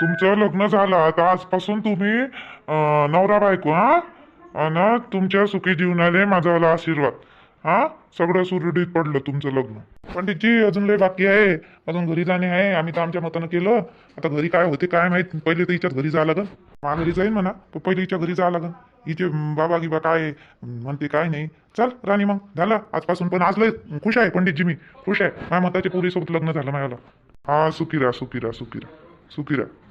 तुमचं लग्न झालं आता आजपासून तुम्ही अं, नवरा बायको हा? आणि तुमच्या सुखी जीवनाले माझा वाला आशीर्वाद. हा? सगळं सुरळीत पडलं तुमचं लग्न. पंडितजी अजून लय बाकी आहे. अजून घरी जाणे आहे. आम्ही तर आमच्या मतानं केलं. आता घरी काय होते काय माहीत? पहिले तर हिच्यात घरी जावं लागन. मा घरी जाईन म्हणा. पण पहिले हिच्या घरी जावं लागन. हिचे अं, बाबा गिबा काय म्हणते काय नाही. चल राणी मग. झालं. आजपासून पण आज लय खुश आहे पंडितजी मी. खुश आहे. माझ्या मताच्या पोरीसोबत लग्न झालं माझ्याला हा सुखी राहा सुखी राहा सुखी राहा. सुखी राहा.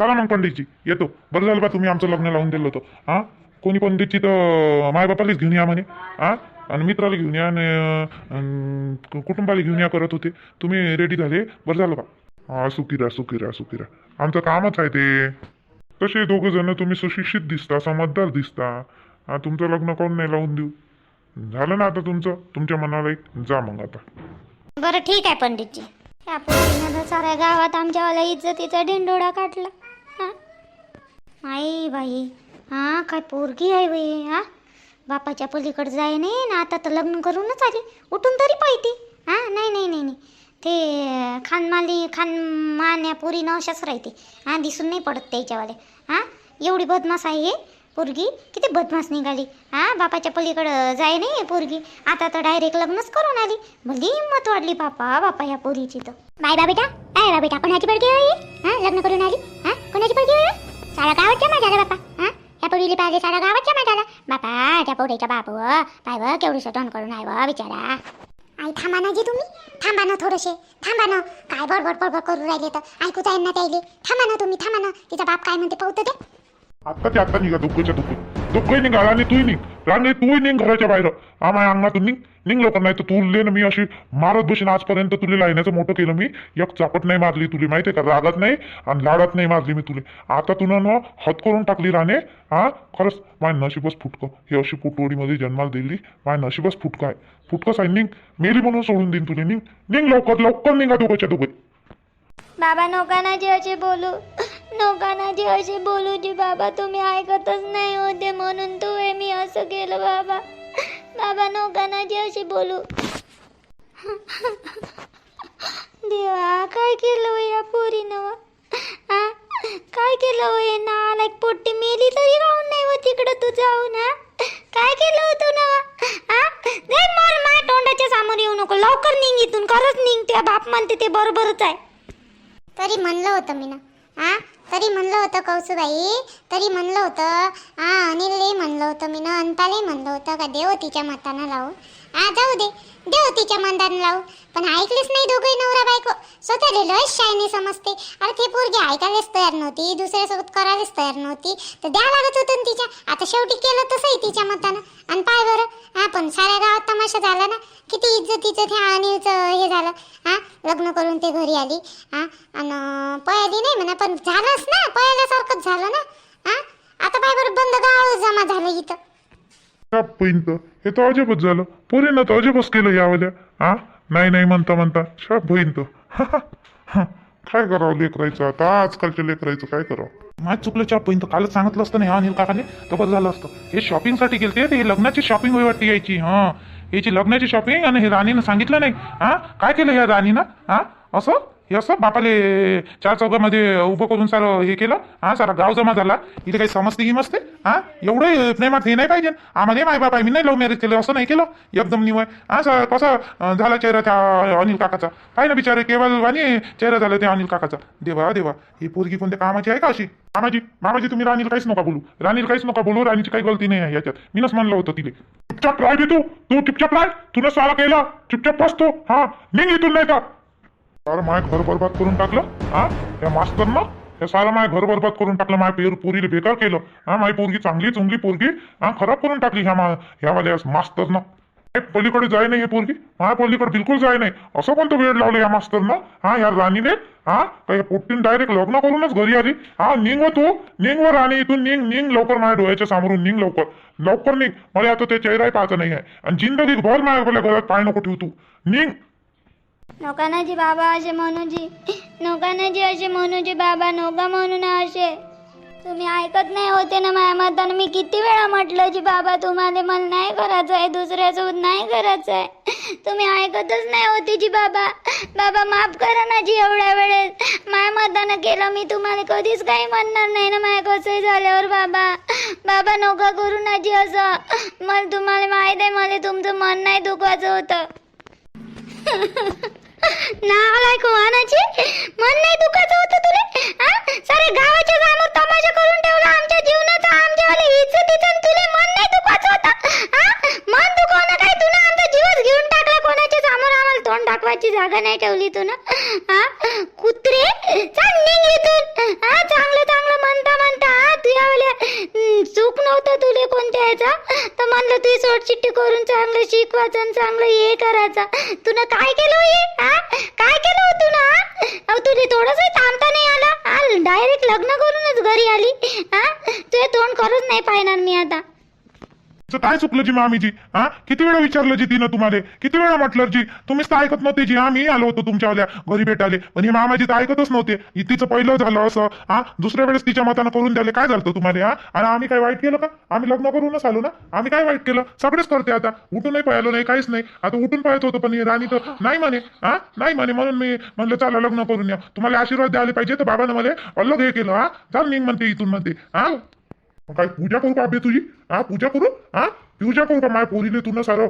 चला मग पंडितजी येतो. बरं झालं बा तुम्ही आमचं लग्न लावून दिलं होतं. हा? कोणी पंडितची तर मायबापालाच घेऊन या म्हणे. हा? आणि मित्राला घेऊन या आणि कुटुंबाला घेऊन या करत होते. तुम्ही रेडी झाले? बरं झालं बा. हा सुकिरा सुकिरा सुकिरा आमचं कामच आहे ते. तसे दोघं जण तुम्ही सुशिक्षित दिसता समजदार दिसता. तुमचं लग्न कोण नाही लावून देऊ? झालं ना आता तुमचं? तुमच्या मनाला एक जा मग आता. बरं ठीक आहे पंडितजी. आपण पोरीनं साऱ्या गावात आमच्यावाला इज्जतीचा ढिंडोळा काढला. आई बाई. हा काय पोरगी आहे बाई हा? बापाच्या पलीकडे जाय नाही ना आता तर लग्न करूनच आली. उठून तरी पाहिजे हां नाही नाही नाही नाही. ते खानमाली खानमान्या पोरीनं अशाच राहते. हां दिसून नाही पडत त्याच्यावाले. हां एवढी बदमाश आहे हे पोरगी. किती बदमाश निघाली. हा बापाच्या पलीकडं जाय नाही पोरगी. आता तर डायरेक्ट लग्नच करून आली. भली हिंमत वाढली बापा बापा या पोरीची तर. बाय बा बेटा काय बा बेटा कोणाची पडगी आहे? हां लग्न करून आली. हा कोणाची पडगी आहे? सारा गावात जमा झाला बापा. हा? या पोरीला पाहिजे सारा गावात जमा झाला. बापा त्या पोरीच्या बापू पाय व केवढीसं टोन करून आहे व बिचारा. आई थांबा ना जी तुम्ही. थांबा ना थोडेसे. थांबा ना. काय बडबड बडबड करू राहिले तर. ऐकूच आहे ना त्याले थांबा ना तुम्ही थांबा ना. तिचा बाप काय म्हणते पाहतो ते आत्ताच्या आत्ता निघा दुःखच्या दुःख दुःखही निघ राणी तूही निघ. राणी तूही निघ घराच्या बाहेर. हा माझ्या अंगणातून निघ. निघ लवकर नाही तर तुले ना मी अशी मारत बसेन आजपर्यंत तुला लायण्याचं मोठं केलं मी. एक चापट नाही मारली तुली माहितीये का? रागात नाही आणि लाडात नाही मारली मी तुले. आता तुला ना हत करून टाकली राणे. हा? खरंच माय नशीबच फुटकं. हे अशी पुटवडीमध्ये जन्माला दिली. माय नशीबच फुटकं आहे. फुटकंच आहे निघ. मेली म्हणून सोडून देईन तुले. निघ. निघ लवकर. लवकर निघा दोघंच्या दोघे. बाबा नोकाना जी बोलू. लोकांना जी असे बोलू जी बाबा तुम्ही ऐकतच नाही होते म्हणून तू हे मी असं केलं बाबा. बाबा नोकाना जी असे बोलू. देवा काय केलं या पोरीनं नवा हा काय केलं हो हे ना लाईक पोट्टी मेली तरी राहून नाही व तिकडं तू जाऊन हा काय केलं होतं ना हा दे मला माझ्या तोंडाच्या समोर येऊ नको. लवकर निघ इथून. खरंच निघ. त्या बाप म्हणते ते बरोबरच आहे. तरी म्हणलं होतं मी ना हां? तरी म्हणलं होतं कौसुबाई तरी म्हणलं होतं हां अनिलले म्हणलं होतं मी ना अंतालाही म्हणलं होतं का देव तिच्या मतानं लावू आ जाऊ दे. देव हो तिच्या मंदानं लावू पण ऐकलीच नाही दोघंही नवरा बायको. स्वतःले लय शायनी समजते. अरे ते पोरगी ऐकायलाच तयार नव्हती. दुसऱ्यासोबत करायलाच तयार नव्हती. तर द्या लागत होतं ना तिच्या. आता शेवटी केलं तसंही तिच्या मतानं. आणि पाय बरं. हा पण साऱ्या गावात तमाशा झाला ना. किती इज्जतीचं ते अनिलचं हे झालं. हा लग्न करून ते घरी आली. हा आणि पळाली नाही म्हणा. पण झालंच ना. पळाल्यासारखंच झालं ना हा आता पाय बरं बंद गाव जमा झालं इथं शाप हे तर अजबच झालं. पोरीनं तर अजबच केलं यावल्या हा नाही नाही म्हणता म्हणता. शाप बहीण काय करावं लेकरायचं आता? आजकालच्या लेकरायचं काय करावं? माझ चुकलं चाप बहीण तर कालच सांगितलं असतं ना ह्या अनिल काकाने? तर बरं झालं असतं. हे शॉपिंगसाठी गेलते ते लग्नाची शॉपिंग होई वाटते यायची. हा. याची लग्नाची शॉपिंग आणि हे राणीनं सांगितलं नाही. हा काय केलं ह्या राणीनं? हा असं? हे असं बापाले चार चौकामध्ये उभं करून सार हे केलं. हा सारा गाव जमा झाला. इथे काही समजते की मस्ते हा एवढं प्रेमात हे नाही पाहिजे. आम्हाला माय बाप आहे मी नाही लव्ह मॅरेज केलं असं नाही केलं. एकदम निवय हा सर कसा झाला चेहरा त्या अनिल काकाचा? काय ना बिचारे केवळ आणि चेहरा झाला त्या अनिल काकाचा. देवा देवा ही पोरगी कोणत्या कामाची आहे का अशी? मामाजी मामाजी तुम्ही राणीला काहीच नका बोलू. राणीला काहीच नका बोलू राणीची काही गलती नाही आहे याच्यात. मीनच म्हणलं होतं तिले. चुपचाप राय बे तू. तू चुपचाप राय. तुला सारा केला. चुपचाप बसतो हा निघ इथून नाही का सारं माय घर बरबाद करून टाकलं हा? या मास्तरनं हे सारं माय घर बरबाद करून टाकलं माय पेर पोरीला बेकार केलं. हा माय पोरगी चांगली चुंगली पोरगी हा खराब करून टाकली ह्या मा ह्यावाल्या मास्तरनं पलीकडे जाय नाही हे पोरगी हा पलीकडे बिलकुल जाय नाही. असं कोणतं वेळ लावलं या मास्तरनं हा या राणीने हा? काही पोट्टीन डायरेक्ट लग्न करूनच घरी आली? हा निंग तू निघ व राणी इथून निघ निघ लवकर माझ्या डोळ्याच्या समोरून निघ लवकर. लवकर निघ मला आता ते चेहराही पाहायचं नाही आहे आणि जिंदगी भर माझ्या घरात पाय नको ठेवू तू. निघ जी बाबा असे म्हणूजी. जी असे म्हणूजी बाबा नोका म्हणून असे. तुम्ही ऐकत नाही होते ना माझ्या मतानं मी किती वेळा म्हटलं जी बाबा तुम्हाला मला नाही करायचं आहे दुसऱ्यासोबत नाही करायचं आहे तुम्ही ऐकतच नाही होते जी बाबा. बाबा माफ करा ना जी एवढ्या वेळेस. माझ्या मतानं केलं मी तुम्हाला कधीच काही म्हणणार नाही ना माझ्या कसंही झाल्यावर बाबा. बाबा नोका करू ना जी असं. मला तुम्हाला माहीत आहे मला तुमचं मन नाही दुखवायचं होतं. नालाय कोणाची मन नाही दुखाचं होतं तुले? हा? सारे गावाच्या समोर तमाशा करून ठेवला. आमच्या जीवनाचा आमच्यावाले इज्जतीचं तुले मन नाही दुखाचं होतं? हा? मन दुखवणं काय? तुला आमचा जीवच घेऊन टाकला कोणाच्या समोर? आम्हाला तोंड दाखवायची जागा नाही ठेवली तू ना हा कुत्रे चाल निघ इथून हा चांगलं चांगलं म्हणता म्हणता हा तुझ्यावाल्या हम्म, चूक नव्हतं तुले कोणत्या याचा तर म्हणलं तू सोडचिट्टी करून चांगलं शिकवायचं आणि चांगलं हे करायचं तुला काय केलं हो हे हा काय केलं हो तू ना अहो तुझे थोडंसं थांबता नाही आला डायरेक्ट लग्न करूनच घरी आली हा तुझे तोंड करूच नाही पाहणार मी आता विचारलं जी मामीजी हा? किती वेळा विचारलं जी तिनं तुम्हाला? किती वेळा म्हटलं जी? तुम्हीच तर ऐकत नव्हते जी आम्ही आलो होतो तुमच्यावाल्या घरी भेटाले पण हे मामाजी तर ऐकतच नव्हते. तिचं पहिलं झालं असं हा? दुसऱ्या वेळेस तिच्या मतानं करून द्यायला काय झालं तुम्हाला हा? आणि आम्ही काय वाईट केलं का? आम्ही लग्न करूनच आलो ना? आम्ही काय वाईट केलं? सगळेच करते आता. उठूनही पाहिलं नाही काहीच नाही. आता उठून पाहत होतं पण राणी तर नाही म्हणे हा? नाही म्हणे म्हणून मी म्हणलं चला लग्न करून या. तुम्हाला आशीर्वाद द्यायला पाहिजे तर बाबानं मला अलग हे केलं हा? चाल निघ म्हणते इथून म्हणते हा? काय पूजा करू का तुझी? हा पूजा करू? हा? तुझ्या करू का पोरीने तुला सारं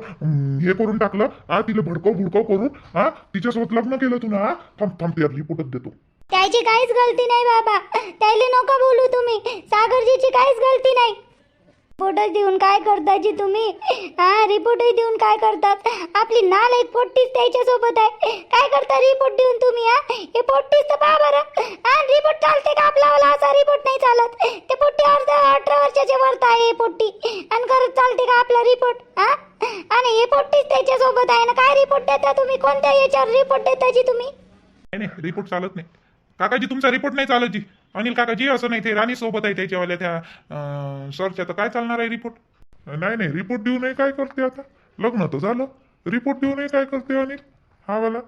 हे करून टाकलं हा तिला भडकव भुडकव करून हा तिच्यासोबत लग्न केलं तुला हा थांब थांब ते रिपोर्टच देतो. त्याची काहीच गलती नाही बाबा. त्याला नका बोलू तुम्ही. सागरजीची काहीच गलती नाही. रिपोर्टच देऊन काय करता जी तुम्ही? हा रिपोर्टही देऊन काय करतात? आपली नाल एक पोट्टीच त्याच्या सोबत आहे. काय करता रिपोर्ट देऊन तुम्ही हा? हे पोट्टीच तर पहा बरं. हा रिपोर्ट चालते का आपला वाला असा रिपोर्ट नाही चालत. ते पोट्टी अर्धा अठरा वर्षाच्या वरत आहे हे पोट्टी. आणि खरंच चालते का आपला रिपोर्ट? हा? आणि हे पोट्टीच त्याच्या सोबत आहे ना? काय रिपोर्ट देता तुम्ही? कोणत्या याच्यावर रिपोर्ट देता जी तुम्ही? नाही नाही रिपोर्ट चालत नाही. काकाजी तुमचा रिपोर्ट नाही चालत जी. अनिल काकाजी असं नाही ते राणी सोबत आहे त्याच्यावाल्या त्या अं, सरच्या तर काय चालणार आहे रिपोर्ट नाही नाही रिपोर्ट देऊनही काय करते आता? लग्न तर झालं. रिपोर्ट देऊनही काय करते अनिल? हा वाला?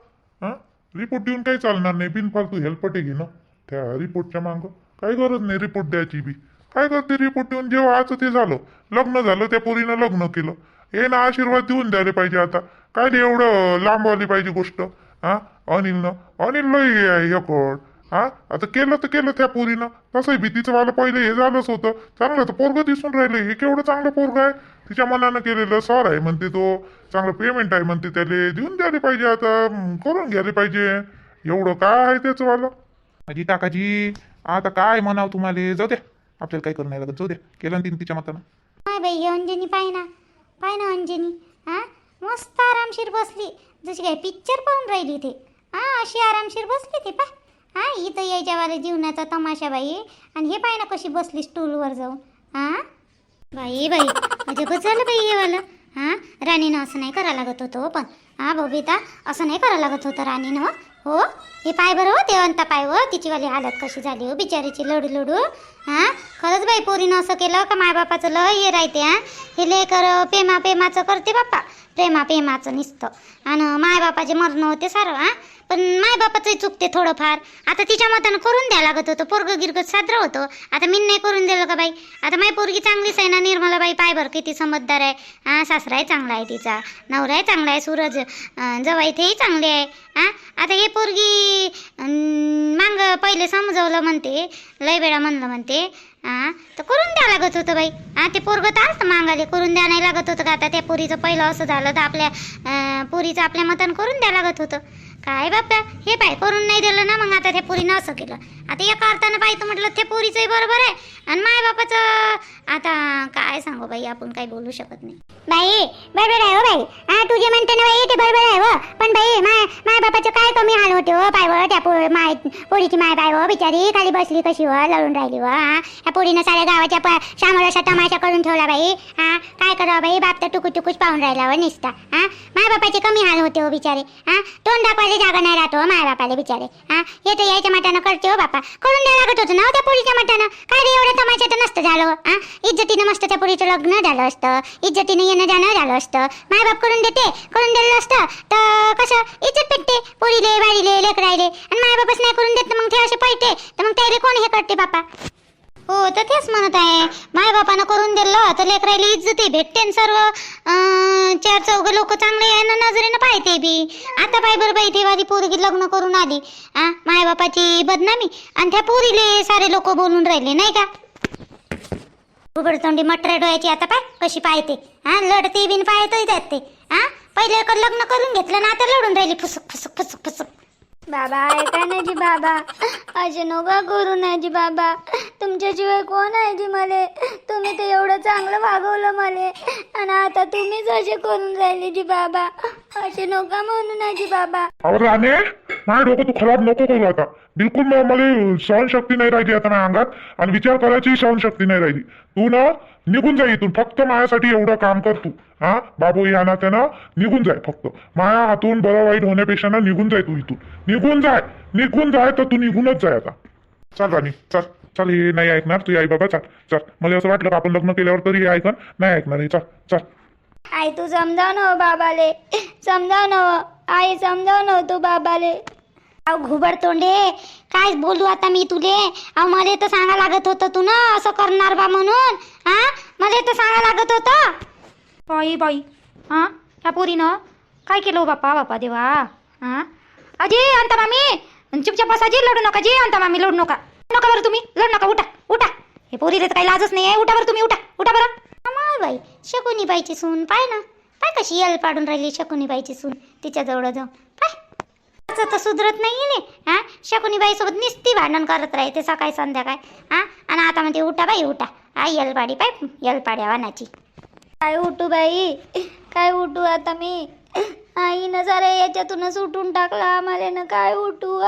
हा? रिपोर्ट देऊन काही चालणार नाही बिनफालतू हेल्पटे घेणं त्या रिपोर्टच्या मागं. काही गरज नाही रिपोर्ट द्यायची बी. काय करते रिपोर्ट देऊन? जेव्हा आज ते झालं लग्न झालं त्या पोरीनं लग्न केलं. हे ना आशीर्वाद देऊन द्यायला पाहिजे आता. काय ते एवढं लांब आली पाहिजे गोष्ट? हा? अनिलनं? अनिल लय आहे हे हा? आता केलं तर केलं त्या पोरीनं. तसंही भीतीचं मला पहिले हे झालंच होतं. चांगलं तर पोरग दिसून राहिले. हे केवढं चांगलं पोरग आहे? तिच्या मनानं केलेलं सर आहे म्हणते तो. चांगलं पेमेंट आहे म्हणते त्याला. देऊन द्यायला पाहिजे आता. करून घ्यायला पाहिजे. एवढं काय आहे त्याचं वालं माझी काकाजी आता काय म्हणावं तुम्हाला? जाऊ द्या. आपल्याला काही करू नाही लागत. जाऊ द्या. केलं ना तिने तिच्या मतानं. काय बाई अंजनी पाय ना. पाय ना अंजनी. हा? मस्त आरामशीर बसली. जशी काय पिक्चर पाहून राहिली ते. हा अशी आरामशीर बसली ते पाय. हा इथं यायच्या वाले जीवनाचा तमाशा बाई. आणि हे पाय ना कशी बसली स्टूलवर जाऊन. हा? बाई बाई अजबच कसं झालं बाई हे वालं. हा? राणीनं असं नाही करा लागत होतं हो पण. हा बबिता असं नाही करा लागत होतं राणीनं हो. हो. हे? पाय बरं हो देवंता पाय हो. तिचीवाली हालत कशी झाली हो बिचारीची लडू लडू. हा? खरंच बाई पोरीनं असं केलं का मायबापाचं लय हे राहते हा? हे लेकर पेमा पेमाचं करते बाप्पा. प्रेमा प्रेमाचं निसतं. आणि मायबापाचे मरणं होते सारं हा? पण मायबापाचंही चुकते थोडंफार. आता तिच्या मतानं करून द्यावं लागत होतं. पोरगं गिरगत साजरं होतं. आता मी नाही करून दिलं का बाई? आता माय पोरगी चांगलीच आहे ना निर्मला बाई पाय बरं किती समजदार आहे. हा सासराही चांगला आहे तिचा. नवराही चांगला आहे सूरज अं, जवा इथेही चांगले आहे. हा? आता हे पोरगी मांग पहिले समजवलं म्हणते. लय वेळा म्हणलं म्हणते. हा तर करून द्या लागत होतं बाई. हा ते पोरगं तर असतं मागाले. करून द्या नाही लागत होतं का आता? त्या पोरीचं पहिलं असं झालं तर आपल्या पुरीचं पोरीचं आपल्या मतानं करून द्या लागत होतं. काय बाप्या हे पाय करून नाही दिलं ना मग आता त्या पोरीनं असं केलं. आता एका अर्थानं पाहिजे म्हटलं ते पोरीचंही बरोबर आहे. आणि माय बापाचं आता काय सांगू बाई? आपण काही बोलू शकत नाही. बाई बरोबर आहे हो बाई. हा तुझे म्हणते ना बाई ते बरोबर आहे हो. पण बाई माय माय बापाचं काय कमी हाल होते हो पाय हो त्या पो माय पोळीची माय बाय हो बिचारी खाली बसली कशी हो लढून राहिली हा. या पोळीनं साऱ्या गावाच्या प असा तमाशा करून ठेवला बाई हा. काय करावं बाई बाप तर टुकू टुकूच पाहून राहिला हो निसता हा. माय बापाचे कमी हाल होते हो बिचारे हा. तोंड दाखवायला जागा नाही राहतो हो, माय बापाला बिचारे हा. हे तर यायच्या मटानं करते हो बापा. करून द्यायला लागत होतं ना हो त्या पोळीच्या मटानं काय रे एवढं तर नसतं झालं हा. इज्जतीनं मस्त त्या पोळीचं लग्न झालं असतं. इज्जतीनं येणं जाणं झालं असतं. माय बाप करून देते करून दिलं असतं. तर कसं? इज्जत भेटते पोरीले वाडीले लेकरायले आणि माय बापच नाही करून देत मग ते असे पळते. तर मग त्याला कोण हे करते बापा? हो तर तेच म्हणत आहे. मायबापानं करून दिलं तर लेकरायला इज्जतही भेटते सर्व अं, चार चौघ लोक चांगले आहे नजरेनं पाहते बी. आता पाय बरं बाई ती पोरगी लग्न करून आली. आ मायबापाची बदनामी. आणि त्या पोरीले सारे लोक बोलून राहिले नाही का? उघडतोंडी मटरे डोळ्याची आता पाय कशी पाहते? हा लढते बिन पाहतोय त्यात ते. हा पहिले एक लग्न करून घेतलं ना आता लढून राहिली फुसक फुसक फुसक फुसक. बाबा ऐका ना जी बाबा. असे नका करू ना जी बाबा. तुमच्याशिवाय कोण आहे जी मले? तुम्ही तर एवढं चांगलं वागवलं मले. आणि आता तुम्हीच असे करून राहिले जी बाबा. असे नका म्हणू ना जी बाबा. अरे राणे नाही डोकं तू खराब नको करू आता. बिलकुल म- मला सहनशक्ती नाही राहिली आता माझ्या अंगात आणि विचार करायची सहनशक्ती नाही राहिली. तू ना निघून जा इथून फक्त माझ्यासाठी एवढं काम कर तू. हा? बाबू या त्यानं निघून जाय फक्त. माया हातून बरं वाईट होण्यापेक्षा ना निघून जाय तू इथून. निघून जाय. निघून जाय तर तू निघूनच जाय आता. चल राणी चल. चल हे नाही ऐकणार तू आई बाबा चल चल. मला असं वाटलं आपण लग्न केल्यावर तरी हे ऐकन? नाही ऐकणार हे. चल चल. आई तू समजाव ना हो बाबाले. समजाव ना हो. आई समजाव ना हो तू बाबाले. अहो घुबड तोंडे. काय बोलू आता मी तुले. अहो मला तर सांगा लागत होतं तू ना असं करणार बा म्हणून. हा? मला तर सांगा लागत होतं. बाई बाई. हां? ह्या पोरीनं काय केलं हो बाप्पा बाप्पा देवा? हां? अजी अंता मामी. चुपचाप बसा जी लढू नका जी अंता मामी लढू नका. नका बरं तुम्ही. लढू नका उठा उठा. हे पोरीला तर काही लाजच नाही आहे उठा बरं तुम्ही उठा. उठा बरं. माय बाई. शकुनी बाईची सून पाय ना. पाय कशी यल पाडून राहिली शकुनी बाईची सून. तिच्या जवळ जाऊन. पाय. असं तर सुधरत नाही ने हा? शकुनी बाई सोबत निस्ती भांडण करत राहते सकाळी संध्याकाळ हा? आणि आता म्हणते उठा बाई उठा. हा यलपाडी पाय यलपाड्या वानाची. काय उठू बाई? काय उठू आता मी? आईनं सारे याच्यातूनच उठून टाकला आम्हाला ना काय उठू?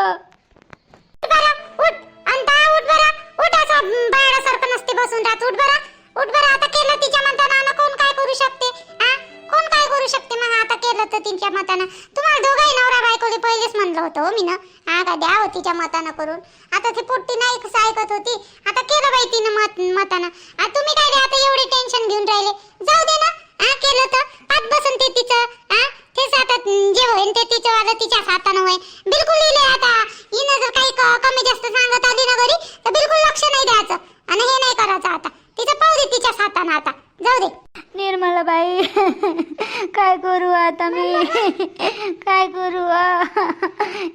बाळासारखं नसते बसून राहत. उठ बरा. उठ बरा आता केलं तिच्या मतानं ना कोण तिच्या मतानं. तुम्हाला दोघाही नवरा बायकोले पहिलेच म्हणलं होतं हो मी ना हा का द्या हो तिच्या मतानं करून. आता ती पोट्टी नाही कसं ऐकत होती. आता केलं बाई तिनं मत मतानं. आता तुम्ही काय आता एवढे टेन्शन घेऊन राहिले? जाऊ दे ना. हा केलं तर. पाच बसून ते तिचं. हा तेच आता जे होईल ते तिचं वालं तिच्याच हातानं होईन. बिलकुल लिहिले आता. हिनं जर काही कमी जास्त सांगत आली ना घरी तर बिलकुल लक्ष नाही द्यायचं. आणि हे नाही करायचं आता. तिचं पाहू दे तिच्याच हातानं आता. जाऊ दे. निर्मला बाई काय करू आता मी? काय करू?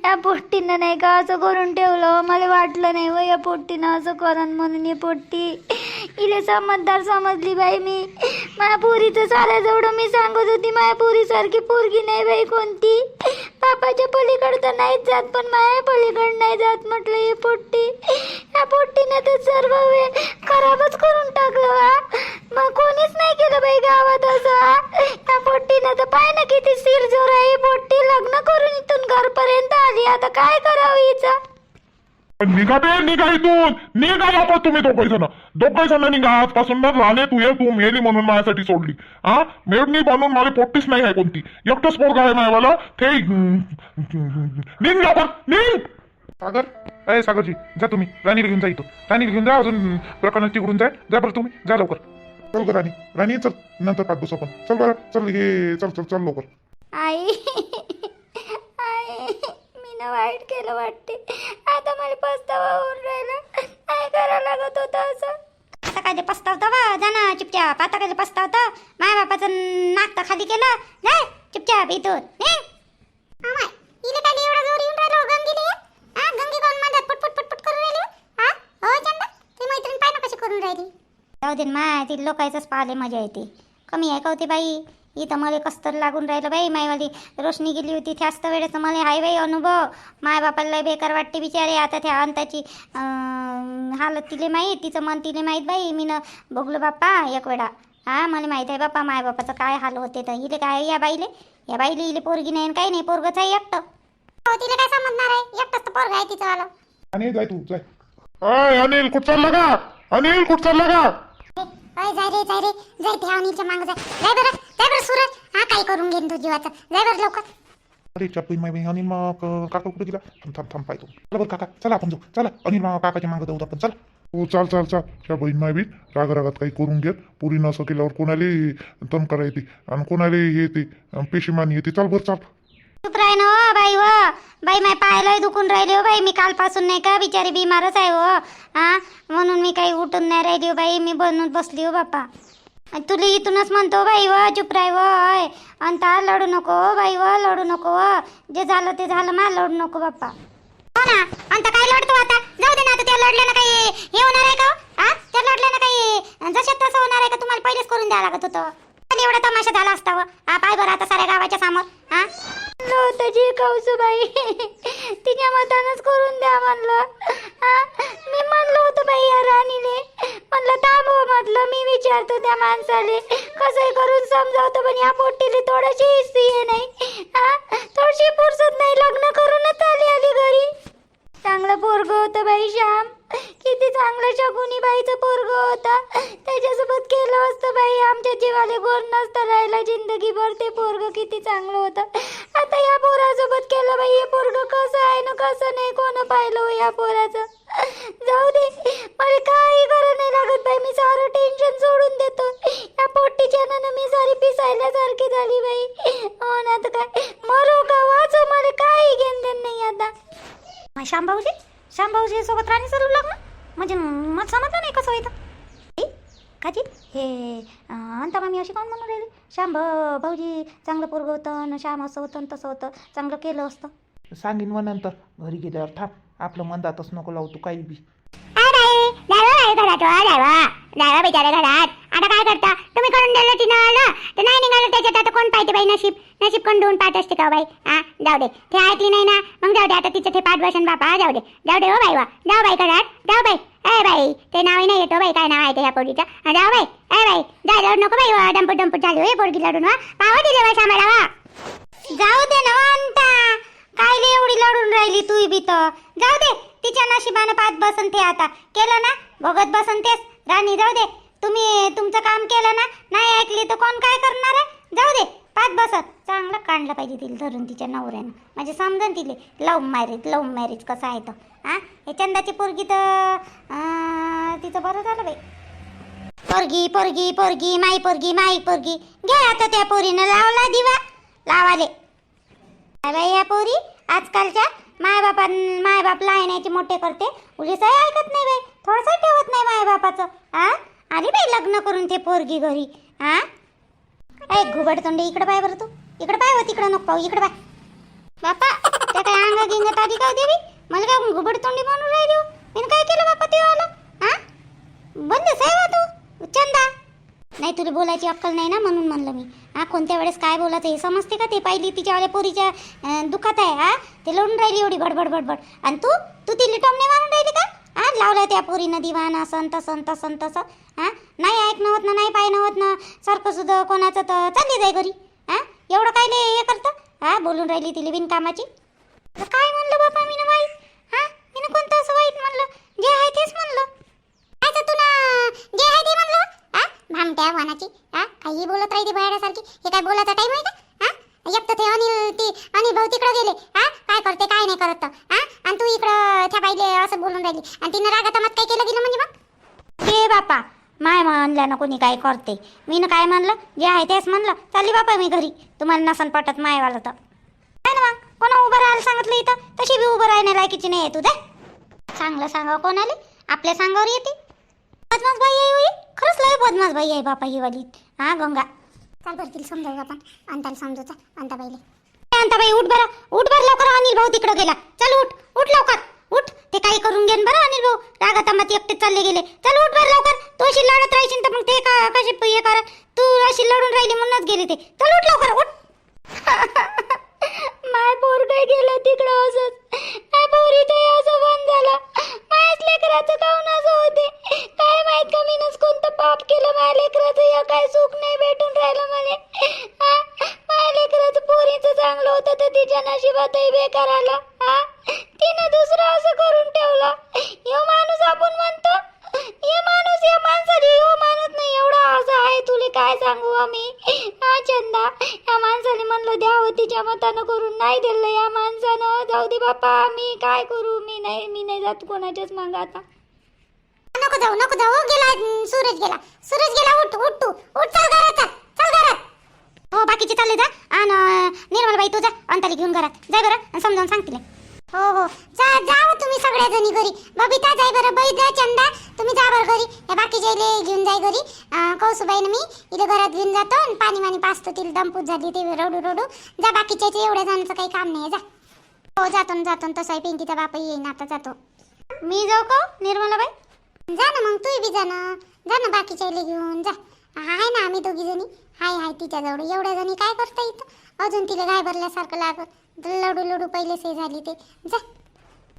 या पोट्टीनं नाही का असं करून ठेवलं? मला वाटलं नाही व या पोट्टीनं असं करण म्हणून ही पोट्टी. इले समजदार समजली बाई मी. माझ्या पोरीचं साऱ्या जेवढं मी सांगत होती माझ्या पोरीसारखी पोरगी नाही बाई कोणती. बापाच्या पलीकडं तर नाहीच जात पण माया पलीकडं नाही जात म्हटलं ही पोट्टी. या पोट्टीनं तर सर्व वेळ खराबच करून टाकलं मग कोणीच नाही केलं बाई गावात असं त्या पोट्टीनं तर पाय ना किती सिरजोर आहे. पोट्टी लग्न करून इथून घरपर्यंत आली. आता काय करावं हिचं? निघा बे निघा इथून. निघा बापा तुम्ही दोघे जण. दोघे जण निघा. आजपासून ना राणे तू ये तू मेली म्हणून माझ्यासाठी सोडली. हा? मेडणी बनवून मला पोट्टीच नाही आहे कोणती. एकटंच पोरगा आहे मला ते निघ आपण निघ! सागर. अरे सागरजी जा तुम्ही. राणीला घेऊन जा इथं. राणीला घेऊन जा. अजून प्रकरण तिकडून जाय जा बरं तुम्ही. जा लवकर. चल ग राणी. राणी चल. नंतर पाच बस आपण चल बरं. चल हे चल चल चल लवकर. आई. आई. मी ना वाईट केलं वाटते. आता मला पस्तावा होऊन राहिला. काय करावं लागत होतं असं? आता काय ते पस्तावतं वा चुपचाप. आता काय ते पस्तावतं माझ्या बापाचं नाक तर खाली केलं. जाय चुपचाप इथून. निघ. अमाय इले काय एवढा जोर येऊन राहिलो गंगीले? हा करून राहिली? जाऊ दे माय ती लोकांचंच पाहिले मजा येते. कमी आहे का होती बाई? इथं मला कसतर लागून राहिलं बाई मायवाली. रोशनी गेली होती त्याच तर वेळेस मला हाय बाई अनुभव. माय बापाला लय बेकार वाटते बिचारे. आता त्या अंताची हालत तिले माहीत तिचं मन तिले माहीत बाई. मी न बघलो बाप्पा एक वेळा. हा मला माहीत आहे बाप्पा माय बापाचं काय हाल होते तर. इले काय या बाईले? या बाईले इले पोरगी नाही आणि काही नाही. पोरगंच आहे एकटं. हो तिला काय समजणार आहे? एकटाच तर पोरगा आहे तिचं वाला. आणि जाय तू जाय. अनिल कुठ चालला का अनिल कुठ चालला का अय जाय रे जाय रे. जाय त्या अनिलच्या मागं जाय. जाय बरं जाय बरं सूरज. हा काय करून घेईन तू जीवाचं. जाय बरं लवकर. अरे चापी माय आणि मग काका कुठे गेला? थांब थांब थांब पाहतो. चला बरं काका. चला आपण जाऊ. चला. अनिल मामा काकाच्या मागं जाऊ आपण. चला. हो चाल चाल चाल. त्या बहीण माय बी राग रागात काही करून घेत. पुरीनं असं केल्यावर कोणाला तमकारा येते? आणि कोणाला हे येते पेशीमानी येते? चाल बरं चाल. चुप राह ना हो बाई व बाई माय पायाला दुखून राहिले हो बाई. मी कालपासून नाही का बिचारी बिमारच आहे हो. हा? म्हणून मी काही उठून नाही राहिली हो बाई. मी बनून बसली हो बापा तुला इथूनच म्हणतो हो बाई व चुप राय वय. अंता लढू नको हो बाई व लढू नको व जे झालं ते झालं मा लढू नको बाप्पा. हो ना? अंता काय लढतो आता? जाऊ दे ना आता त्या लढल्यानं काही हे होणार आहे का हा? त्या लढल्यानं काही जशात तसं होणार आहे का? तुम्हाला पहिलेच करून द्यावं लागत होतं. एवढा तमाशा झाला असता व. हा पाय बरं आता साऱ्या गावाच्या समोर. हा? नव्हतं जी कौसूबाई तिच्या मतानच करून द्या म्हणलं. हा? मी म्हणलं होतं बाई या राणीने. म्हणलं थांबव म्हटलं मी विचारतो त्या माणसाले. कसंही करून समजावतो पण या पोटीले थोडीशी हिस्सी हे नाही हा? थोडीशी फुरसत नाही लग्न करूनच आली आली घरी. चांगलं पोरग होतं बाई श्याम. किती चांगलं शकुनी बाईचं पोरग होता. त्याच्यासोबत केलं असतं बाई. आमच्या जीवाले गोर नसतं राहिला. जिंदगीभर ते पोरग किती चांगलं होतं. आता या पोरासोबत केलं बाई. हे पोरग कसं आहे ना कसं नाही? कोण पाहिलं हो या पोराचं? जाऊ दे. मला काही गरज नाही लागत बाई. मी सारं टेन्शन सोडून देतो. या पोट्टीच्या ना मी सारी पिसायल्यासारखी झाली बाई. हो ना आता काय? मरो का? वाचो. मला काही घेणं नाही आता. मग शांभाऊजी शांभाऊजी सोबत राणी चालू लागलं? म्हणजे मला समजलं नाही कसं होतं काजी हे अंता मामी अशी कोण म्हणून राहिली? श्याम भाऊजी चांगलं पोरगं होतं न श्याम असं होतं तसं होतं चांगलं केलं असतं. सांगीन मग नंतर घरी गेल्यावर थांब. आपलं मंदातच नको लावू तू काही बी. आहे घरात हो ड्रायव्हर बिचारे घरात. आता काय करता? तुम्ही करून दिलं तिनं आलं. तर नाही निघालं त्याच्यात. आता कोण पाहिजे बाई नशीब? नशीब कोण धुवून पाहत असते का हो बाई? हा जाऊ दे. ते ऐकली नाही ना? मग जाऊ दे. आता तिचं ते पाठ बसन बापा. जाऊ दे. जाऊ दे हो बाई वा. जाऊ बाई घरात. जाऊ बाई. ए बाई. ते नावही नाही येतो हो बाई. काय नाव आहे ते या पोरीचं जाऊ बाई. ए बाई. जा जाऊ. नको बाई वा. डंपू डंपट चालू हे पोरगी लढून वा. पाव दिले बाई सांभाळा वा. जाऊ दे ना अंता कायले एवढी लढून राहिली तू बी तर. जाऊ दे. तिच्या नशिबानं पाच बसन ते आता. केलं ना? बघत बसन तेच. राणी जाऊ दे. तुम्ही तुमचं काम केलं ना? नाही ऐकली तर कोण काय करणार आहे? जाऊ दे. पाच बसत चांगलं काढलं पाहिजे तिला धरून तिच्या नवऱ्यानं. म्हणजे समजून तिले. लव्ह मॅरेज लव्ह मॅरेज कसं आहे तर. हा? हे चंदाची पोरगी तर तिचं बरं झालं बाई. पोरगी पोरगी पोरगी माई पोरगी माई पोरगी. घ्या आता त्या पोरीनं लावला दिवा. लावाले. काय बाई या पोरी? आजकालच्या मायबापा मायबाप लहाण्याचे मोठे करते. उलीसही ऐकत नाही बाई. थोडंसं ठेवत नाही मायबापाचं. हा आली बाई लग्न करून ते पोरगी घरी. हा ऐ घुबड तोंडे इकडे पाय बरं तू. इकडे पाय हो तिकडे नको पाहू इकडे पाय. बापा त्या काय अंगा गिंग आली काय देवी? मला काय घुबड तोंडी म्हणून राहिली हो? मी काय केलं बापा ते आलं? हा बंद आहे तू चंदा. नाही तुला बोलायची अक्कल नाही ना म्हणून म्हणलं मी. हा कोणत्या वेळेस काय बोलायचं हे समजते का ते पहिली? तिच्यावाल्या पोरीच्या दुखात आहे हा? ते लढून राहिली एवढी भडबड भडबड आणि तू? तू ती लिटॉमने मारून राहिली का? हा लावलं त्या पोरीनं दिवाण असं तसं तसं तसं हा नाही ऐकणं होत ना नाही पायनं होत ना सारखं सुद्धा कोणाचं तर चालली जाय घरी. हा एवढं काय नाही हे करतं? हा बोलून राहिली तिला बिनकामाची. काय म्हणलं बापा मी ना वाईट? हा मी कोणतं असं वाईट म्हणलं? जे आहे तेच म्हणलं. काय तू ना जे आहे ते म्हणलं. भामट्या वानाची हा? काही बोलत राहते बाहेरसारखी? हे काय बोलायचा टाइम आहे का? हा? एक तर ते अनिल ती अनिल भाऊ तिकडे गेले. हा? काय करते काय नाही करत. हा? आणि तू इकडं त्या बाईले असं बोलून राहिली. आणि तिनं रागात मत काय केलं गेलं म्हणजे मग? हे बापा माय म्हणल्यानं कोणी काय करते? मी काय म्हणलं? जे आहे तेच म्हणलं. चालली बापा मी घरी. तुम्हाला नसन पटत मायवाला तर. काय ना मग? कोणा उभं राहायला सांगितलं इथं? तशी बी उभं राहण्या लायकीची नाही आहे तू दे. चांगलं सांगावं कोणाले? आपल्या सांगावर येते. मग बाई होई. खरंच लय बदमास बाई आहे बापा ही वाली? हा गंगा. चाल बरं तिला समजावू आपण. अंताला समजूचा अंता बाईले अंता बाई उठ बरं. उठ बरं लवकर अनिल भाऊ तिकडं गेला. चल उठ. उठ लवकर. उठ. ते काही करून घेन बरं अनिल भाऊ. रागात आम्हाला एकटे चालले गेले. चल उठ बरं लवकर. तू अशी लढत राहायची तर मग ते का कशी हे करा? तू अशी लढून राहिली म्हणूनच गेले ते. चल उठ लवकर उठ. माय पोर काय गेलं तिकडं असंच. माय पोरीचं असं बंद झालं. माझ्याच लेकराचं काऊन असं होते? काय माहीत का मीनच कोणतं पाप केलं. माझ्या लेकराचं या काय सुख नाही भेटून राहिलं मला माझ्या लेकराचं पोरीचं चांगलं होतं तर तिच्या नशिबातही बेकार आलं. हा? तिनं दुसरं असं करून ठेवलं. यो माणूस आपण म्हणतो. हे माणूस या माणसाने ह्यो माणूस नाही एवढा असं आहे तुले काय सांगू आम्ही? हा चंदा. या माणसाने म्हणलं द्यावं तिच्या मतानं करून नाही दिलं या माणसानं. जाऊ दे बापा मी काय करू? मी नाही मी नाही जात कोणाच्याच मागं आता. नको जाऊ नको जाऊ. गेला सूरज गेला. सूरज गेला उठ उठ तू. उठ चल घरात चल घरात. हो बाकीचे चालले जा. आणि निर्मलबाई तू जा. अंताली घेऊन घरात. जाय बरं आणि समजावून सांग तिला. हो हो. जा जाओ तुम्ही सगळ्याजणी घरी. बबिता जाय बरं. बैदा चंदा तुम्ही जा बरं घरी. या बाकीच्या इले घेऊन जाय घरी. कौसुबाईनं मी इथे घरात घेऊन जातो आणि पाणी वाणी पाचतो तिला दमपूत झाली ते रडू रडू. जा बाकीच्या एवढ्या जणांचं काही काम नाही जा. हो जातो ना जातो ना तसाही पिंकीचा बाप येईन आता जातो. मी जाऊ का हो, निर्मलाबाई? जा ना मग तू बी जा ना. जा ना बाकीच्या इले घेऊन जा. हाय ना आम्ही दोघी जणी. हाय हाय तिच्याजवळ एवढ्या जणी काय करता इथं? अजून तिला घाबरल्यासारखं लागत. लडू लडू पहिले से झाली ते. जा.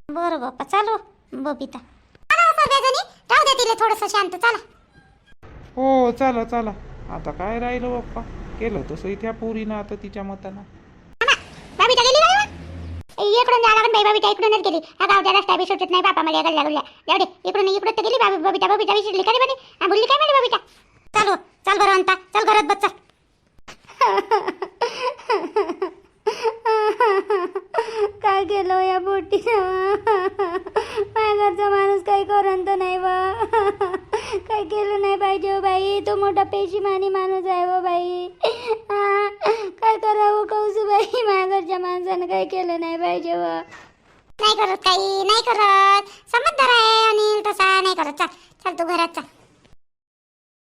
बरं बाप्पा चालू. बबिता. हो सगळ्याजणी राहू दे तिला थोडंसं शांत चला. हो चला चला. आता काय राहिलं बाप्पा? केलं तसं त्या पोरीनं आता तिच्या मतानं. बाबीटा गेली काय इकडून जा लागून बाई बाबीटा इकडूनच गेली. हा गावच्या रस्ता बी सुटत नाही बापा मला इकडून इकडून तर गेली बाबी बबिता बबिता विसरली का रे बनी हा बोलली काय म्हणे बबिता? चालू चल बरं अंता चल घरात बस चल. काय केलं या बोटी माझ्या घरचा माणूस काही करंत नाही बा. काय केलं नाही पाहिजे हो बाई. तो मोठा पेशीमानी माणूस आहे व बाई. काय करावं कौसू बाई? माझ्या घरच्या माणसानं काही केलं नाही पाहिजे व नाही करत काही नाही करत. समजदार आहे अनिल तसा. नाही करत. चल चल तू घरात चाल.